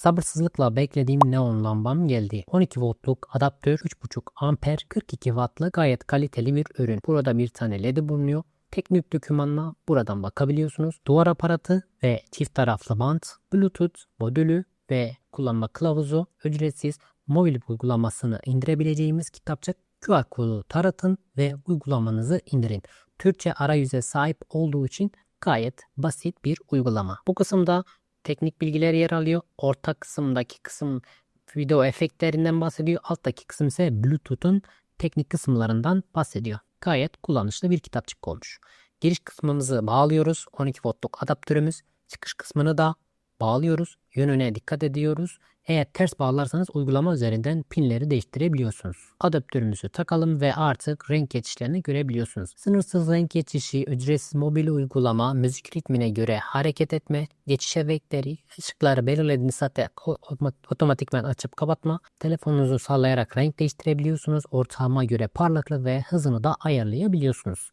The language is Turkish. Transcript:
Sabırsızlıkla beklediğim neon lambam geldi. 12 voltluk adaptör 3.5 amper 42 wattlı gayet kaliteli bir ürün. Burada bir tane led bulunuyor. Teknik dokümanına buradan bakabiliyorsunuz. Duvar aparatı ve çift taraflı bant, bluetooth modülü ve kullanma kılavuzu ücretsiz mobil uygulamasını indirebileceğimiz kitapçık QR kodu taratın ve uygulamanızı indirin. Türkçe arayüze sahip olduğu için gayet basit bir uygulama. Bu kısımda teknik bilgiler yer alıyor. Orta kısımdaki kısım video efektlerinden bahsediyor. Alttaki kısım ise Bluetooth'un teknik kısımlarından bahsediyor. Gayet kullanışlı bir kitapçık olmuş. Giriş kısmımızı bağlıyoruz. 12 voltluk adaptörümüz. Çıkış kısmını da bağlıyoruz. Yönüne dikkat ediyoruz. Eğer ters bağlarsanız uygulama üzerinden pinleri değiştirebiliyorsunuz. Adaptörümüzü takalım ve artık renk geçişlerini görebiliyorsunuz. Sınırsız renk geçişi, ücretsiz mobil uygulama, müzik ritmine göre hareket etme, geçiş efektleri, ışıkları belirlediğiniz saatte otomatikman açıp kapatma, telefonunuzu sallayarak renk değiştirebiliyorsunuz. Ortama göre parlaklık ve hızını da ayarlayabiliyorsunuz.